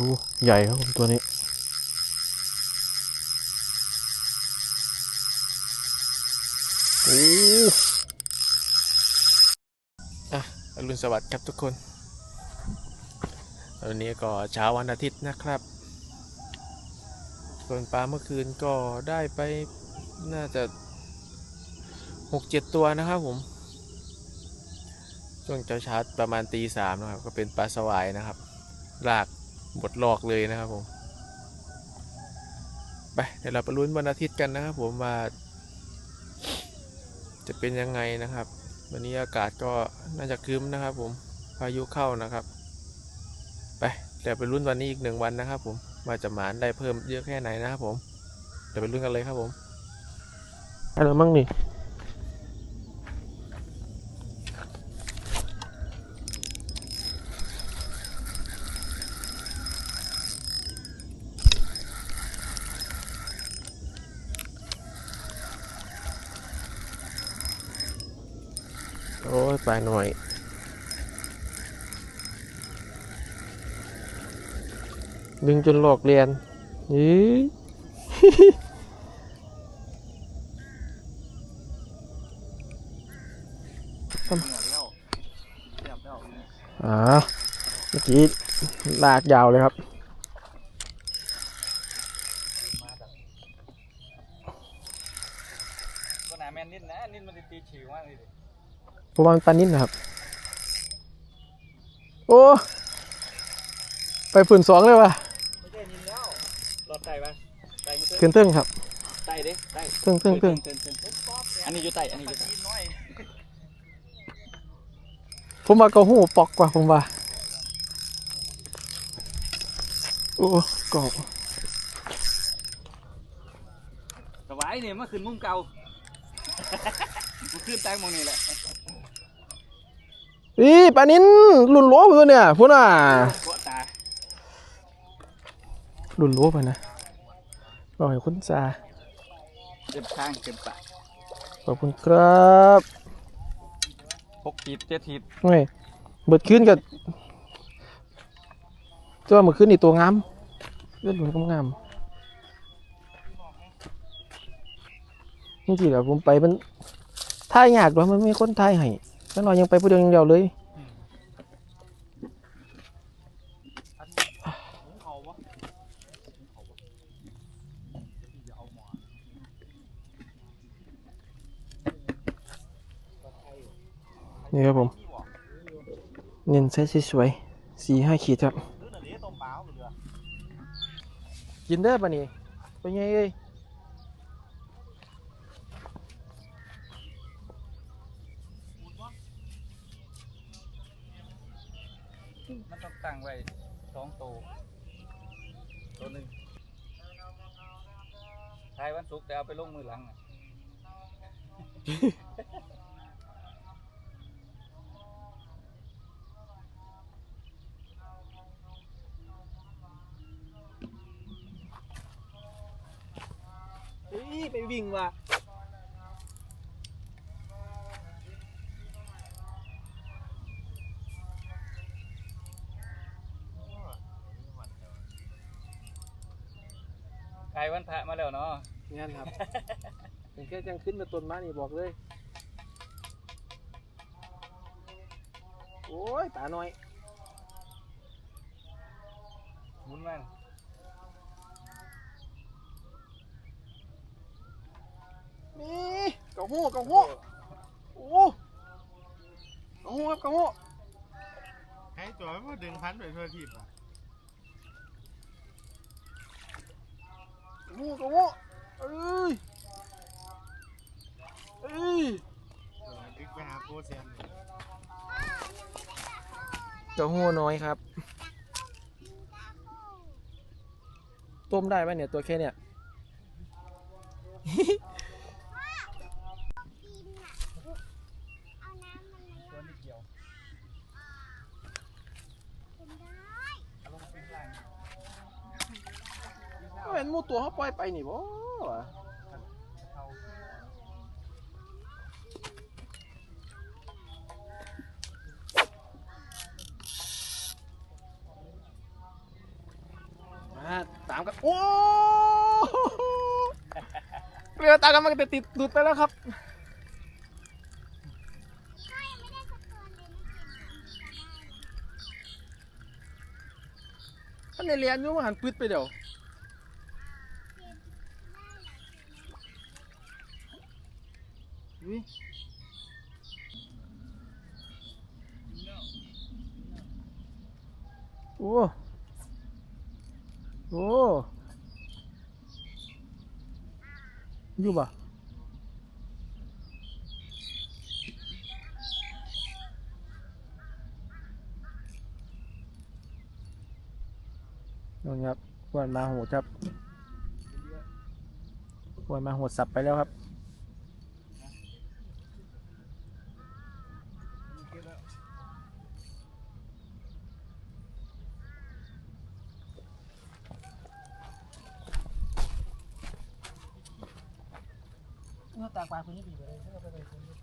โอ้ใหญ่ครับผมตัวนี้โอ้อะอรุณสวัสดิ์ครับทุกคนวันนี้ก็เช้าวันอาทิตย์นะครับ ส่วนปลาเมื่อคืนก็ได้ไปน่าจะหกเจ็ดตัวนะครับผมช่วงเช้าชาประมาณตีสามนะครับ ก็เป็นปลาสวายนะครับลาก บดหลอกเลยนะครับผมไปเดี๋ยวเราไปลุ้นวันอาทิตย์กันนะครับ ผมว่า จะเป็นยังไงนะครับ วันนี้อากาศก็น่าจะครึ้มนะครับ ผมพายุเข้านะครับ ไปเดี๋ยวไปลุ้นวันนี้อีกหนึ่งวันนะครับ ผมว่าจะหมานได้เพิ่มเยอะแค่ไหนนะครับผมเดี๋ยวไปลุ้นกันเลยครับผมอะไรมั่งนี่ โอ้ยไปหน่อย ดึงจนหลอกเรียนนี่อ่าเมื่อกี้ลากยาวเลยครับก็หนาแมนนิดนะนิดมันจะตีฉิวมากเลย ประมาณปานนิดนะครับ โอ้ ไปฝุ่นสองเลยว่ะไม่ใช่นินแล้วรอดไต่ปะไต่ไม่เต้ขึ้นเทิงครับไต่ดิไต่เทิงเทิงเทิงเทิงเทิงอันนี้อยู่ไต่อันนี้อยู่ไต่น้อยผมว่าก็หูปอกกว่าผมว่าโอ้กอกสบายเนี่ยเมื่อคืนมุ้งเก่ามันขึ้นใต้มองนี่แหละ อีปลานินหลุนโลไปตัวเนี่ยพูดน่ะเกาะตาหลุนโลไปนะบอกให้คุณซาเจ็บข้างเจ็บปากขอบคุณครับหกทีบเจ็ดทีบเฮ้ยเบิดขึ้นกับตัวเมื่อคืนนี่ตัวงามเลือดหลุนงามจริงๆแล้วผมไปมันท่ายยากด้วยมันไม่มีคนท่ายให้ แล้วเรายังไปผู้เดียวย่างเดียวเลยนี่ครับผมเน้นใช้สวยๆสี่ห้าขีดครับ กินได้ปะนี่เป็นไงเอ้ย ตั้งไว้สองตัวตัวหนึ่งทายวันศุกร์แต่เอาไปลงมือหลังอะ เฮ้ยไปวิ่งว่ะ ทายวัน พระมาแล้วเนาะงานครับเป็นแค่จังขึ้นมาต้นมานี่บอกเลย โอ้ยตาหน่อยหมุนมันนี่กระหู้กระหู้โอ้กระหู้ครับกระหู้ให้ตัวมันดึงพันไปทั่วทีบอะ กระ หู้กระหู้เอ้ยเอ้ยตัวดึงไปหาโปรเซียนเลยกระหู้น้อยครับ ต้มได้ไหมเนี่ยตัวแค่เนี่ย ตัวนี้เกี่ยวเอาลงเป็นล่าง ก็เป็นหมูตัวเขาปล่อยไปนี่บ่วะเอานามกันโอ้เรือตามกันมันจะติดดุดไปแล้วครับท่านในเรียนอยู่ว่าหันปืดไปเดี๋ยว อุ๊ยโอ้โอ้อยู่ปะนู่นครับควนมาโหดครับควนมาโหดสับไปแล้วครับ เมื่อตากปลาคนนี้ดีเลยถ้าเราไปเลยคนนี้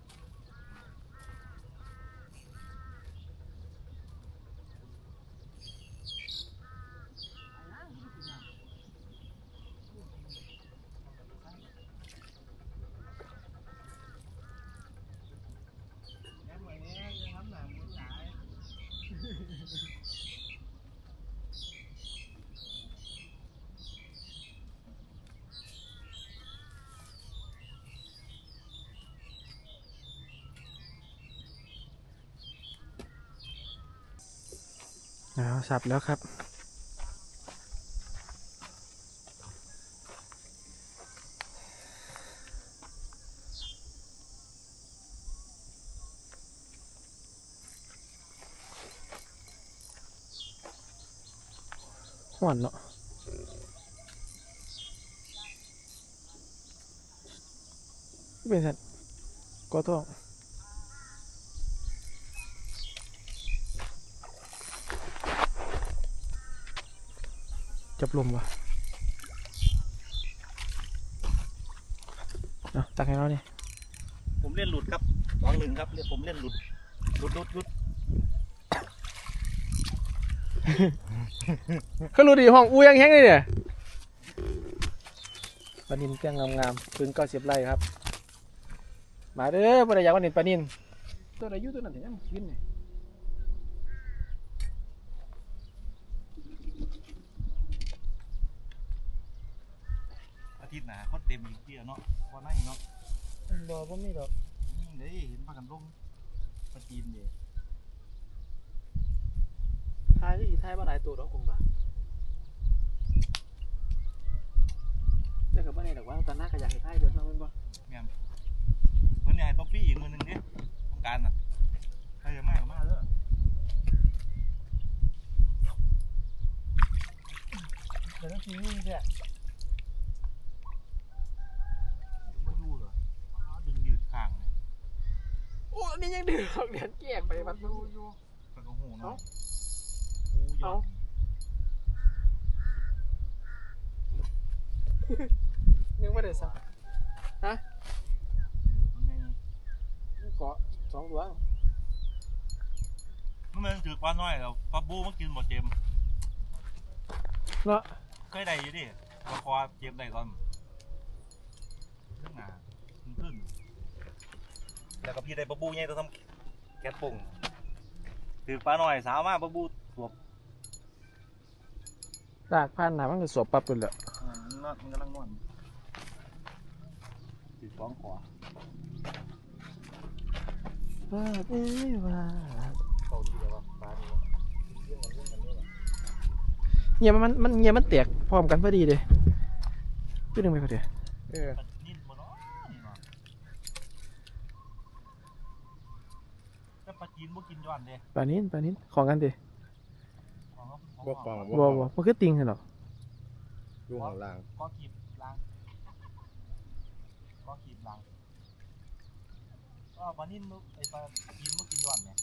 เอาสับแล้วครับ หวานเนาะเป็นสัตว์ก็ต้อง จับลมวะเอาตักให้เราเนี่ยผมเล่นหลุดครับสองหนึ่งครับเรียกผมเล่นหลุดหลุดหลุดหลุดเขารู้ดีห้องอูยังแห้งเลยเนี่ยปลานินแกงงามๆพื้นก็เสียบไร่ครับ มาเด้อปลาอยากวันนินปลานินตัวอายุตัวนั้นเห็นยังกินเนี่ย อาทิตย์หน้าเขาเต็มอีกเที่ยเนาะว่าไหนเนาะ บอว่าไม่หรอกอืมเดี๋ยวเห็นพากันลงมาจีนเดี๋ยวทายก็อีทายว่าหลายตัวดอกคงบ้าแต่กับว่าในดอกว่าตอนหน้าก็อยากให้ทายเบิดมาเป็นบ่แม่มเหมือนอยากให้ต๊อฟฟี่อีกมือหนึ่งเนี่ยต้องการน่ะใครจะมากก็มาเด้อเดี๋ยวต้องทีนี่ใช่ไม่ดูเหรออ๋อดึงยืดข้างเลย โอ้นี่ ยังดื้อของเดือนแก่ไปวัดดูอยู่กระกหูเนาะเอ้าโอ้ยเอ้ายังไม่ได้สักมันไงขอสองตัวมันเหมือนถือปลาน้อยแล้วปลาบูมันกินหมดเจมเนาะเคยได้อยู่ดิปลาคอเจมได้ตอนขึ้นหนาขึ้นขึ้น แล้วก็พี่ได้ปลาบูใหญ่ตัวทำแก๊สปุ่งถือปลาน้อยสาวมากปลาบูสวบลากผ่านหนามันก็สวบปั๊บเลยแหละอ่ามันนอนมันกำลังนอนถือฟ้องขวาว่าเอ้ยว่าเขาดีแล้วว่าปลาดีวะเรื่องกันเรื่องกันเรื่องกันเงียมันมันเงียมันแตกพร้อมกันพอดีเลยพี่ดึงไปพอดีเออ ปลานิ่มบ่เนาะนี่เนาะ แต่ปลาจีนบ่กินย้อนเด้ปลานิ้นปลานิ้นของกันดิของเขาของบ่ปองเขาบ่บ่มันคือติงเหรออยู่ข้างล่างก็กีบล้างก็กีบล้างก็ปลานิ่มบ่ไอ้ปลาจีนบ่กินย้อนเนี่ย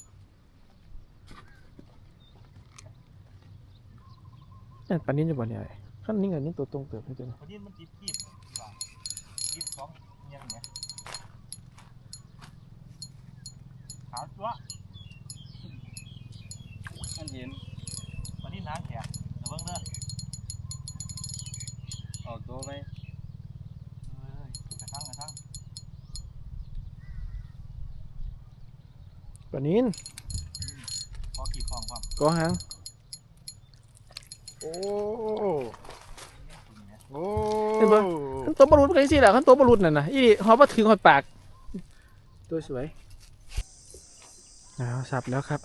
นั่นปลานิ้นอยู่บ่เนี่ยไอ้ขั้นนี้กับนิ้นตัวตรงเติบให้ตัวนะปลานิ่มมันติดกีบที่ว่ากีบสองเงี้ยเนี่ยขาวจั๊วะอัน เห็นปลานิ่มน้ำแข็งเดี๋ยวเบิ่งเด้อตัวไปเอ้ยกระทั่งกระทั่งปลานินพอขีดฟองความก็หางโอ้คุณเนี่ยโอ้ขั้นตัวบอลลูนมันก็สิแหละขั้นตัวบอลลูนนั่นนะอีหอมาถึงหอดปาก ตัวสวยเอาสับแล้วครับ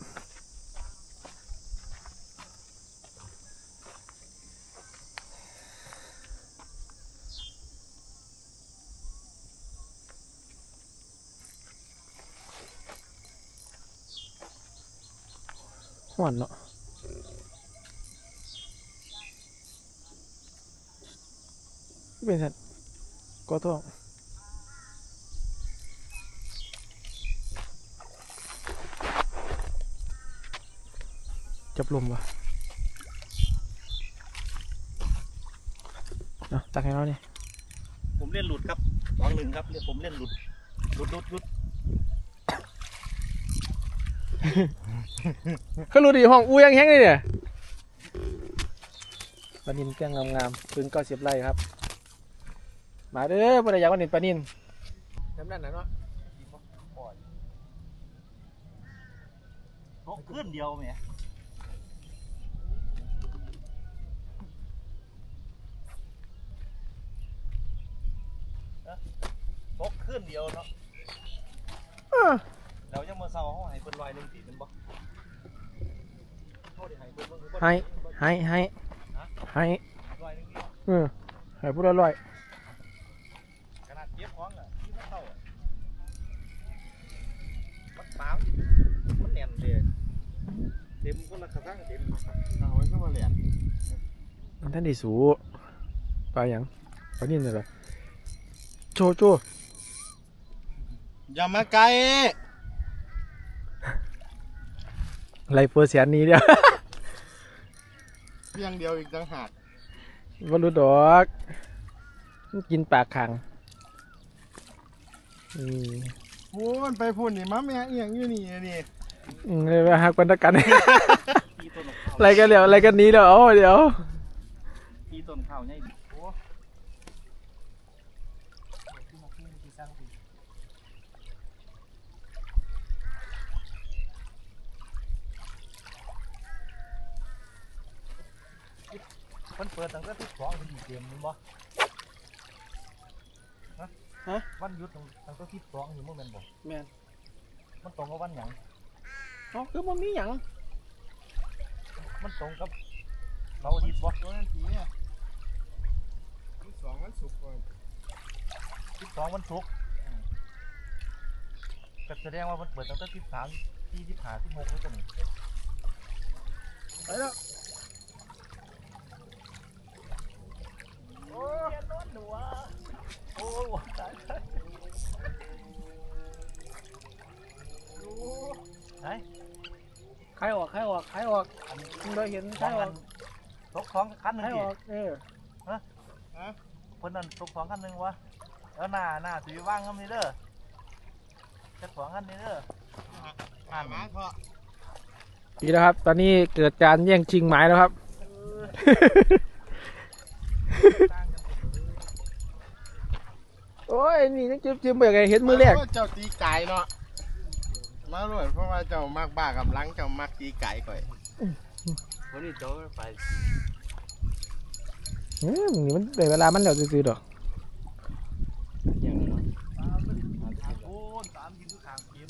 หวานเนาะเป็นสัตว์ก็ต้องจับลมวะเอาตักให้เราเนี่ยผมเล่นหลุดครับสองหนึ่งครับเรียผมเล่นหลุด หลุดหลุดหลุด เขารู้ดีห้องอูยังแห้งเลยเนี่ยปลานินแกงงามๆพื้นเก้าสิบไร่ครับ มาเด้อปลาอยากปลานินปลานินน้ำนั่นนะเนาะตกขึ้นเดียวแหมตกขึ้นเดียวเนาะ เราจะมาเศร้าเขาให้เพิ่นลอยหนึ่งสีเป็นบ่โทษดิ ให้เพิ่นเบิ่งเพิ่นให้ให้ให้ให้ลอยหนึ่งเดียวเออให้พูดอร่อยขนาดเย็บของอะที่มันเข้าอะมันเปล่ามันแน่นเลยเต็มคนละกระทั่งเต็มเอาไว้ก็มาเหรียญมันท่านได้สูปลาหยังปลานินอะไรโจโจอย่ามาไกลไรเปอร์เสียนนี้เดียว เพียงเดียวอีกต่างหากบรรลุดอกมันกินปากขังอืมพูนไปพูนนี่มาแม่เอียงอยู่นี่นี่ อืมเลยว่าหักกันตะกันที่ต้นข้าวอะไรกันเดี๋ยวอะไรกันนี้เดี๋ยวเอาเดี๋ยว ที่ต้นข้าวใหญ่ดิ โอ้เพิ่นเปิดตั้งแต่ที่สองเป็นเกมนี่บ่ฮะฮะวันหยุดตั้งตั้งแต่ที่สองอยู่เมื่อแม่นบ่แม่นมันตรงกับวันหยังอ๋อคือมันมีหยังมันตรงกับเราอาทิตย์บ่ตัวนั้นทีเนี่ยที่สองมันสุกก่อนที่สองวันศุกร์อืมก็แสดงว่ามันเปิดตั้งแต่ที่สามที่ที่ห้าที่หกแล้วตัวนี้ไปแล้ว โอ้ยนอน หนูอะโอ้ยตายตายไหนใครออกใครออกใครออกอันมึงได้เห็นสใครองออัอกนตกสองคันหนึ่ใครงดิออกเออเพิ่นนั่นตกสองคันหนึ่งวะเออหน้าหน้าสีว่างกันนี่เด้อจักสองคันนี่เด้อผ่านมาเพราะดีแล้วครับ ตอนนี้เกิดการแย่งชิงหมายแล้วครับ ต่างกันหมดเลย โอ้ยนี่ยังจิ้มจิ้มไปไงเห็นมือแรกเจ้าตีไก่เนาะมาเลยเพราะว่าเจ้ามักบ้ากำลังเจ้ามักตีไก่ก่อยวันนี้โจ้ไปอืมนี่มันเป็นเวลามันเดี๋ยวจืดๆดอกอย่างเนาะตามมันทางโอ้นตามยิงทุกทางเกม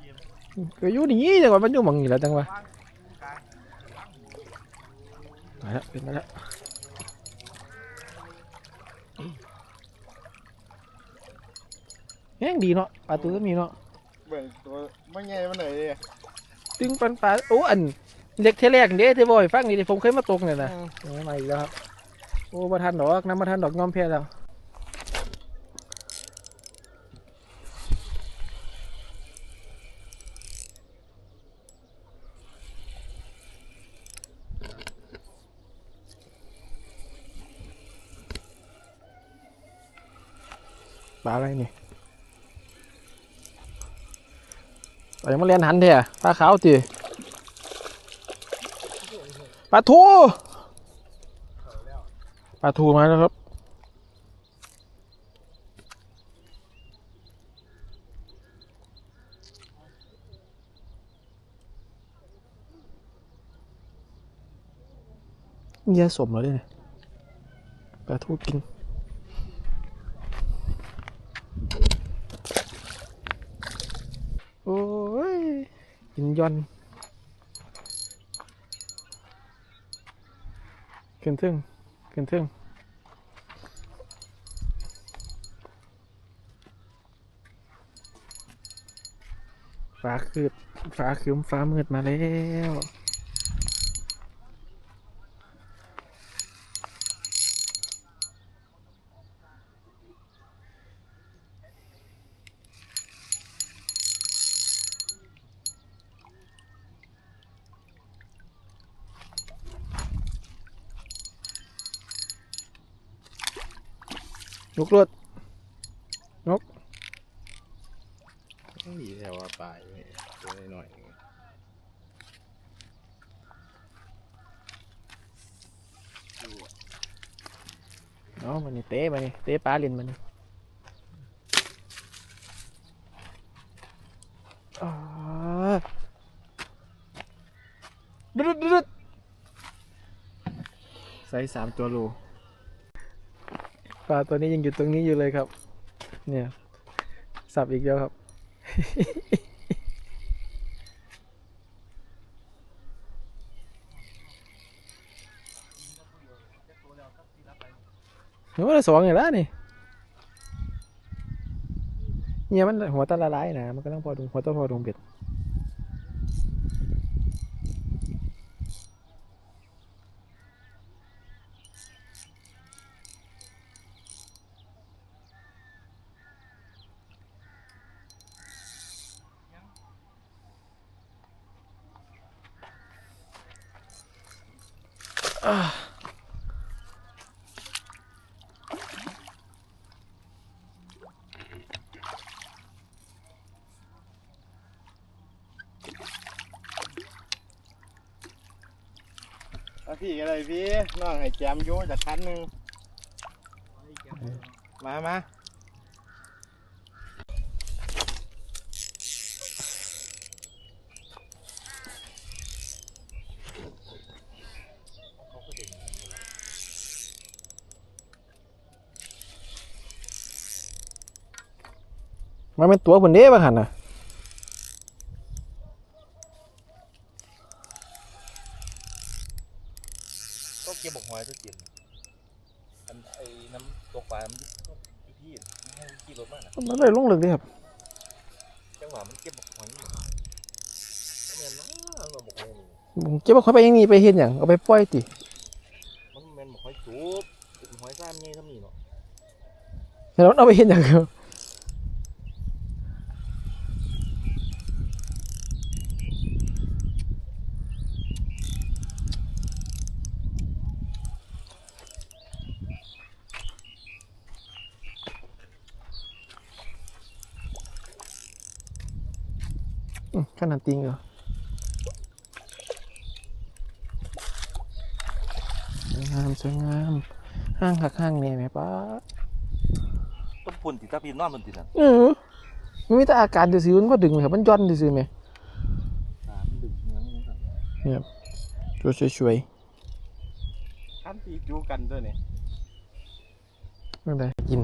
เกมก็อยู่นี่จังหวะมันอยู่หมองนี่แหล้วจังหวะว่างกลางมาแล้วเป็นมาแล้ว แห้งดีเนาะปลาตัวก็มีเนาะเบิ่งตัวไม่ไงมันไหนเลยตึงปันปลาโอ้อันเล็กเทแรกเด้ที่บ่อยฟังนี่ดิผมเคยมาตกเนี่ยนะโอ้มาอีกแล้วครับโอ้มาทันดอกน้ำมาทันดอกงอมแพ้แล้วปลาอะไรนี่ ปลายังมาเรียนหันเถอะปลาขาวตีปลาทูปลาทูมาแล้วครับเยี่ยสมแล้วเนี่ยปลาทูกิน โอ้ย กินต์ ขึ้นทึ่งขึ้นทึ่งฟ้าคืดฟ้าคืมฟ้ามืดมาแล้ว ลุกรถนี่แถวว่าปลายนี่ตัวหน่อยเอามันนี่เตะมันนี่เตะปลาเล่นมันนี่อ่าดึดดึดดึดใส่สามตัวโล ปลาตัวนี้ยังอยู่ตรงนี้อยู่เลยครับ เนี่ย สับอีกแล้วครับโอ้ยสองอย่างแล้วนี่เนี่ยมันหัวตะละลายนะมันก็ต้องพอดงหัวตะพอดงเบ็ด พี่อะไรพี่น้องให้แจมโยจากคันหนึ่งมามามันเป็นตัวผนเด้บางหันน่ะ ก็เก็บบอกหอยตัวเก็บอันไอ้น้ำตกปลา มันพี่พี่ไม่ให้ขี่รถมากนะมันเลยลงลึกเดิครับจังหวะมันเก็บบอกหอยนี่ก็แม่นนะเราบอกหอยนี่ผมเก็บเอาเข้าไปอยังนี้ไปเห็นอย่างเอาไปปล่อยติมันแม่นบอกหอยจูบเป็นหอยซ้ำไงทำนี่เนาะแล้วเอาไปเห็นอย่างครับอื นาดจริงเหรอสวยงามสวยงาม ห้างหักห้างเนี่ยไหมป้าต้นปุ่นติดตาพีนนอนบนติดน่ะเออมันมีแต่อาการซื่อๆมันก็ดึงเลยครับมันย่อนซื่อๆไหมสามดึงเงี้ยนี่ครับตัวสวยคันที่จูกันตัวนี้ๆนั่นแหละกิน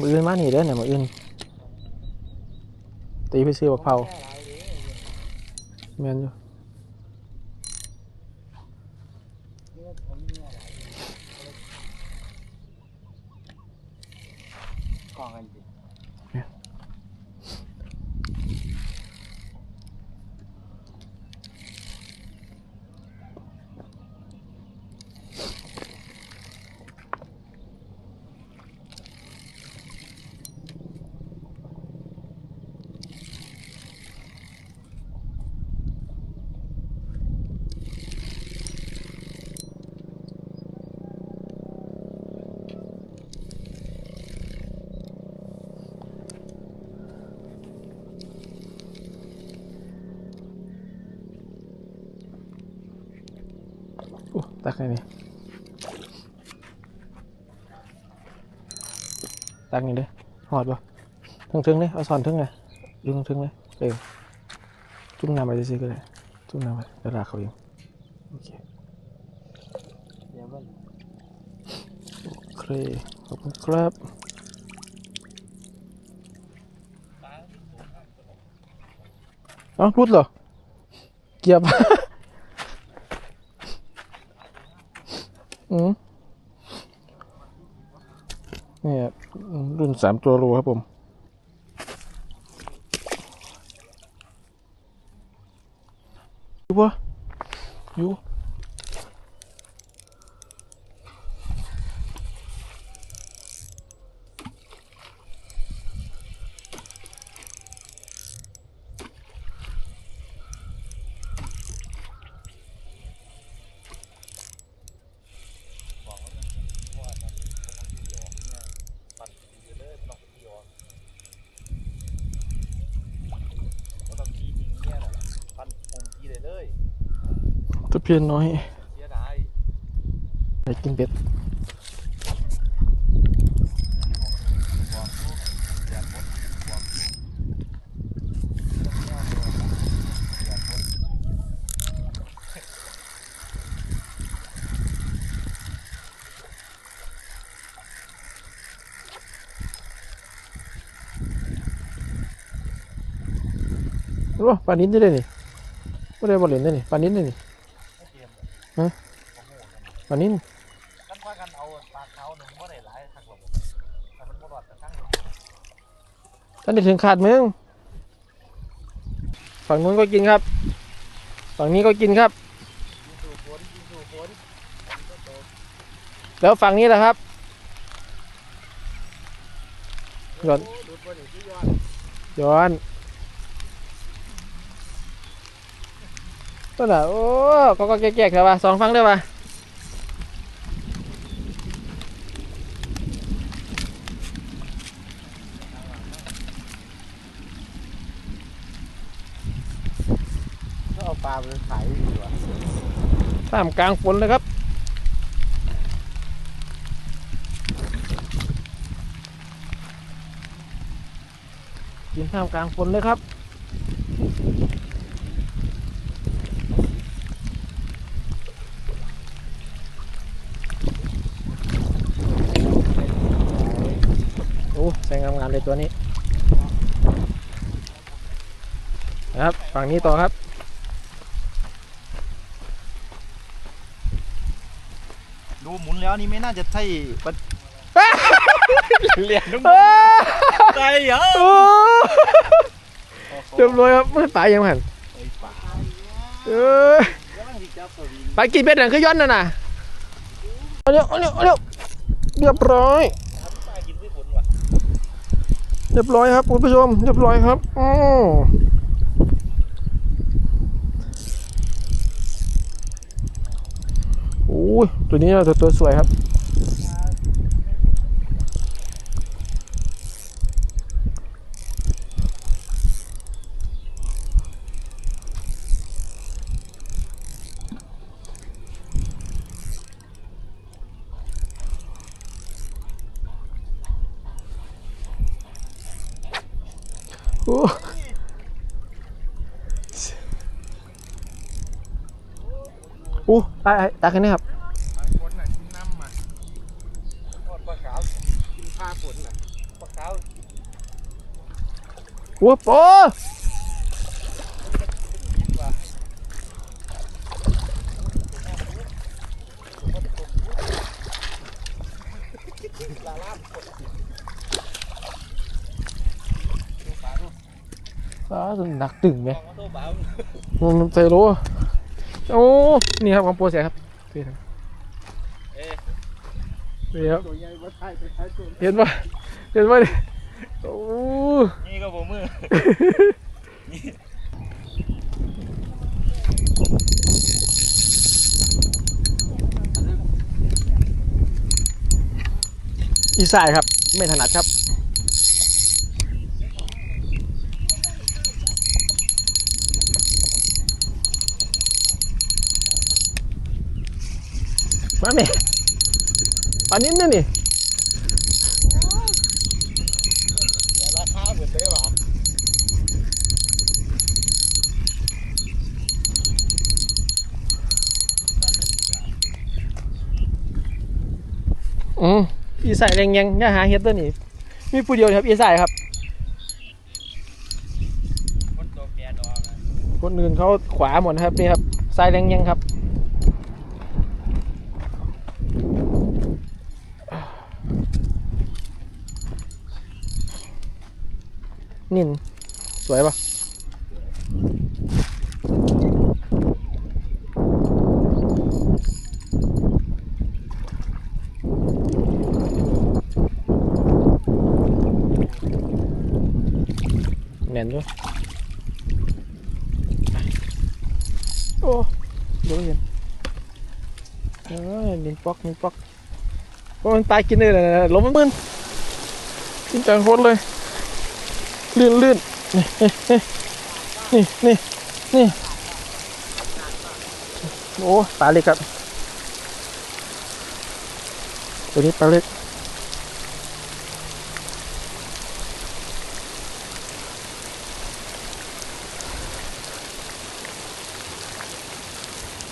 มืออื่นมาหนีเด้อเนี่ยมืออื่นตีไปซื้อบักเผาแม่นอยู่ กองกันจิ อ ตักให้นี่ตักนี่เด้อหอดป่ะทึงๆเลยเอาสอนทึงเลยดึงทึงเลยเออจุ่มน้ำไปซิก็ได้จุ่มน้ำไปแล้วลากเขาเองโอเครียวมันโอเคขอบคุณครับเอ้ารุดเหรอเกียบ อืมนี่รุ่นสามตัวโลครับผมอยู่ปะอยู่ ก็ต้องขี้จริงเนี่ยนะพันผมขี้เลยเลย ตะ เพียนน้อยไปกินเป็ดโอ้ปลานิ้นได้เลยนี่ไม่ได้บอลเล่นได้นี่ปลานิ้นได้นี่ ไม่เตรียม ฮะ โอ้ โหปลานิ้นกันว่ากันเอาปลาเขาหนึ่งว่าได้หลายทักหรอกแต่มันบ่รอดแต่ทั้งท่านได้ถึงขาดมึงฝั่งนู้นก็กินครับ ฝั่งนี้ก็กินครับยิงสู่ฝนยิงสู่ฝนแล้วฝั่งนี้แหละครับย้อนโอ้ดูดบนอีกที่ย้อนย้อนต้นอะโอ้ก็ก็แก่ๆแล้ววะสองฟังได้ปะ ก็เอา ปลาไปขายดีกว่าท่ามกลางฝนเลยครับ กินท่ามกลางฝนเลยครับโอ้ใส่งามๆเลยตัวนี้ ครับ ฝั่งนี้ต่อครับ ดูหมุน แล้วนี่ไม่น่าจะใช่ปลาเหรียญนุ่มใจเหรอโอ้เรียบร้อยครับไม่ตายยังหันไอ้ปลาเออแล้วมันสิจับตัววิงไปกินเป็ดหนังคือย้อนน่ะนะเอาเร็วเอาเร็วเอาเร็วเรียบร้อยปลากินไม่ผลว่ะเรียบร้อยครับคุณผู้ชมเรียบร้อยครับอือโอ้ย ตัวนี้ตัวตัวสวยครับโอ้โอ้ตายตายกันนี่ครับ ปลาฝนน่ะกินน้ำมาทอดปลาขาวกินผ้าฝนน่ะ ปลาขาว โอ้โหอ้าวหนักตึงไหมมองว่าตัวเบามันใส่โลโอ้ นี่ครับของโปรเสียครับนี่ครับเอ๊ะนี่ครับตัวใหญ่มาถ่ายไปถ่ายตัวเห็นปะเห็นปะ โอ้นี่ก็ผมมืออีสายครับ ไม่ถนัดครับมาแม่ปลานิ้นนี่นี่ เดี๋ยวราคาเหมือนเดิมหรอ อื มอีสายแรงยังอย่าหาเฮ็ดตัวนี้มีผู้เดียวครับอีสายครับคนตัวแกดอกคนอื่นเขาขวาหมดนะครับนี่ครับสายแรงยังครับนินสวยปะแน่นด้วย โอ้ดูเห็นเออนินปอกนินปอกโอ้ มันตายกินเลยนะล้มมันมึนกินจังโคตรเลยลื่นลื่นนี่นี่นี่นี่โอ้ปลาเล็กครับตัวนี้ปลาเล็ก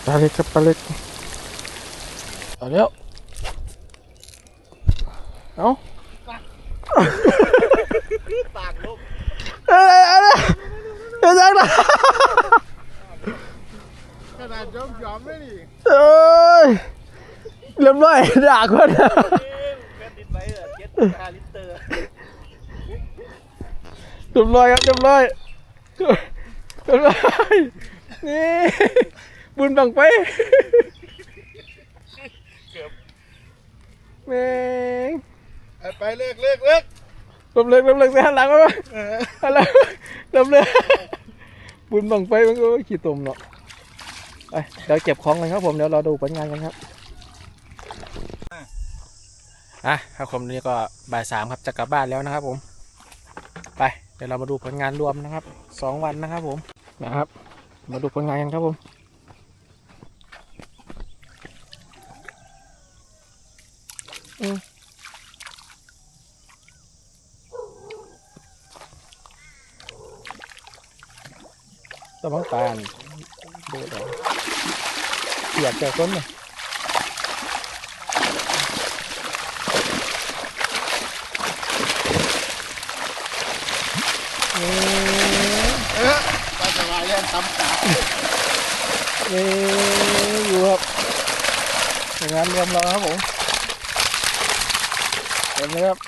ปลาเล็กครับปลาเล็กเอาแล้ว เอาปากลูกเอ้ยเอาเลยเอาจังนะขนาดยอมยอมไม่ดิเอ้ยเรียบร้อยด่าคนแค่ติดไปเหรอเจ็ดห้าลิตรเรียบร้อยครับเรียบร้อยเรียบร้อยนี่บุญบังไปแม่ง ไปเลิกเลิกเลิกลมเลิกลมเลิกเสียหันหลังมาปะเอออะไรลมเลิกบุญบังไฟมันก็ขี้ตุ่มเนาะไปเดี๋ยวเก็บของกันครับผมเดี๋ยวเราดูผลงานกันครับอะครับผมนี่ก็บ่ายสามครับจะกลับบ้านแล้วนะครับผม ไปเดี๋ยวเรามาดูผลงานรวมนะครับสองวันนะครับผมนะครับ มาดูผลงานกันครับผม ตัวมังปานดูเดี๋ยวเสียบจากต้นเนี่ยเออไปสบายเล่นตำตานี่อยู่ครับผลงานเรวมเราครับผมเต็มเลยครับ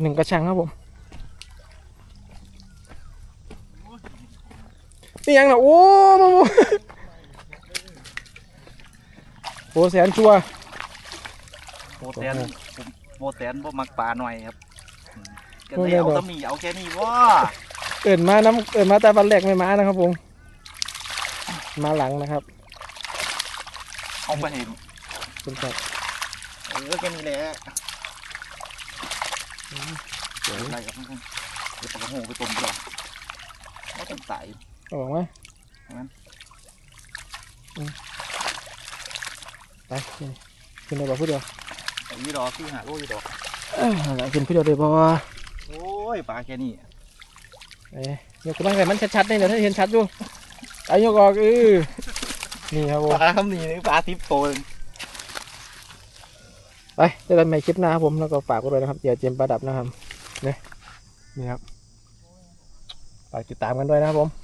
หนึ่งกระชังครับผม นี่ยังนะโอ้มาโมโอ้แสนชัวโปรแตนผมโปรแตนบ่มักปลาหน่อยครับอืมก็เลยเอาตะมีเอาแค่นี้ว่าเอินมาน้ำเอินมาแต่วันแรกไม่มานะครับผม มาหลังนะครับเอาไปเห็นคุณครับเออแค่นี้แหละเดี๋ยวอะไรครับเดี๋ยวปลากระโหไปต้มกว่าไม่ต้องใส่ อาออกไหมเอางั้นอืมไปนี่ขึ้นได้บ่พูดเดียวไอ้ยี่ดอกที่หาโลยี่ดอกเอ้ยเอาล่ะขึ้นพูดเดียวเลยเพราะว่าโอ้ยปลาแค่นี้เอ้ยยกกำลังใจมันชัดๆนี่เดี๋ยวถ้าเห็นชัดอยู่ไอ้ยกออกเออนี่ครับผมปลาคำนี้นี่ปลาทิพโตนไปเจอกันใหม่คลิปหน้าครับผมแล้วก็ฝากไว้ด้วยนะครับเดี๋ยวเจมส์ประดับนะครับเนี่ยนี่ครับฝากติดตามกันด้วยนะครับผม